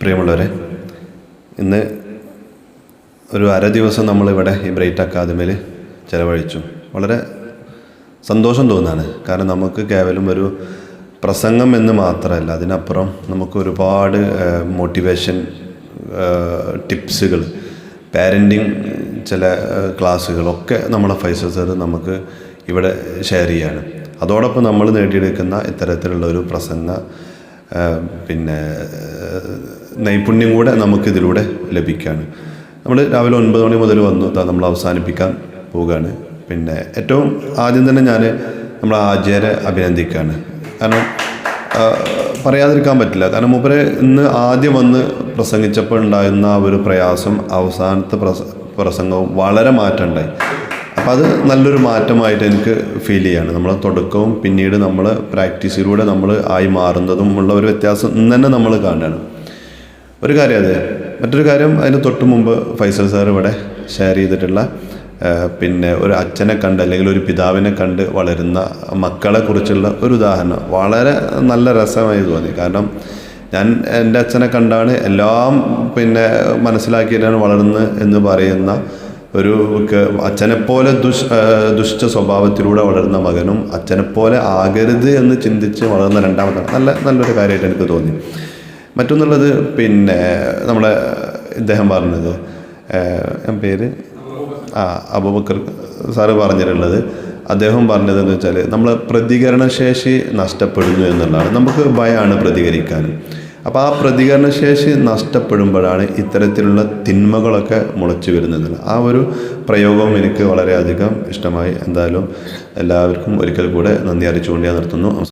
പ്രിയമുള്ളവരെ ഇന്ന് ഒരു അര ദിവസം നമ്മളിവിടെ ഈ ബ്രൈറ്റ് അക്കാദമിയിൽ ചിലവഴിച്ചു. വളരെ സന്തോഷം തോന്നുകയാണ് കാരണം നമുക്ക് കേവലം ഒരു പ്രസംഗം എന്ന് മാത്രമല്ല അതിനപ്പുറം നമുക്ക് ഒരുപാട് മോട്ടിവേഷൻ ടിപ്സുകൾ പാരന്റിങ് ചില ക്ലാസ്സുകളൊക്കെ നമ്മളെ ഫൈസൽ സാർ നമുക്ക് ഇവിടെ ഷെയർ ചെയ്യാണ്. അതോടൊപ്പം നമ്മൾ നേടിയെടുക്കുന്ന ഇത്തരത്തിലുള്ള ഒരു പ്രസംഗ പിന്നെ നൈപുണ്യം കൂടെ നമുക്കിതിലൂടെ ലഭിക്കുകയാണ് നമ്മൾ രാവിലെ ഒൻപത് മണി മുതൽ വന്നു. നമ്മൾ അവസാനിപ്പിക്കാൻ പോവുകയാണ് പിന്നെ ഏറ്റവും ആദ്യം തന്നെ ഞാൻ നമ്മളെ ആചാര്യെ അഭിനന്ദിക്കുകയാണ് കാരണം പറയാതിരിക്കാൻ പറ്റില്ല. കാരണം മൂപ്പര് ഇന്ന് ആദ്യം വന്ന് പ്രസംഗിച്ചപ്പോൾ ഉണ്ടായിരുന്ന ഒരു പ്രയാസം അവസാനത്തെ പ്രസ പ്രസംഗവും വളരെ മാറ്റം ഉണ്ടായി അപ്പം അത് നല്ലൊരു മാറ്റമായിട്ട് എനിക്ക് ഫീൽ ചെയ്യാണ്. നമ്മൾ തുടക്കവും പിന്നീട് നമ്മൾ പ്രാക്ടീസിലൂടെ നമ്മൾ ആയി മാറുന്നതും ഉള്ള ഒരു വ്യത്യാസം ഇന്ന് തന്നെ നമ്മൾ കാണുകയാണ്. ഒരു കാര്യം അതെ. മറ്റൊരു കാര്യം അതിന് തൊട്ട് മുമ്പ് ഫൈസൽ സാർ ഇവിടെ ഷെയർ ചെയ്തിട്ടുള്ള പിന്നെ ഒരു അച്ഛനെ കണ്ട് അല്ലെങ്കിൽ ഒരു പിതാവിനെ കണ്ട് വളരുന്ന മക്കളെ കുറിച്ചുള്ള ഒരു ഉദാഹരണം. വളരെ നല്ല രസമായി തോന്നി. കാരണം ഞാൻ എന്റെ അച്ഛനെ കണ്ടാണ് എല്ലാം പിന്നെ മനസ്സിലാക്കിയിട്ടാണ് വളർന്ന് എന്ന് പറയുന്ന ഒരു അച്ഛനെപ്പോലെ ദുഷ് ദുഷ്ട സ്വഭാവത്തിലൂടെ വളരുന്ന മകനും അച്ഛനെപ്പോലെ ആകരുത് എന്ന് ചിന്തിച്ച് വളർന്ന രണ്ടാമത്തെ നല്ല നല്ലൊരു കാര്യമായിട്ട് എനിക്ക് തോന്നി. മറ്റൊന്നുള്ളത് പിന്നെ നമ്മളെ ഇദ്ദേഹം പറഞ്ഞത് പേര്? ആ അബൂബക്കർ സാറ് പറഞ്ഞിട്ടുള്ളത്. അദ്ദേഹം പറഞ്ഞതെന്ന് വെച്ചാൽ നമ്മൾ പ്രതികരണശേഷി നഷ്ടപ്പെടുന്നു എന്നുള്ളതാണ്. നമുക്ക് ഭയമാണ് പ്രതികരിക്കാൻ അപ്പോൾ ആ പ്രതികരണശേഷി നഷ്ടപ്പെടുമ്പോഴാണ് ഇത്തരത്തിലുള്ള തിന്മകളൊക്കെ മുളച്ചു വരുന്നത്. ആ ഒരു പ്രയോഗം എനിക്ക് വളരെയധികം ഇഷ്ടമായി. എന്തായാലും എല്ലാവർക്കും ഒരിക്കൽ കൂടെ നന്ദി അറിയിച്ചുകൊണ്ട് ഞാൻ നിർത്തുന്നു.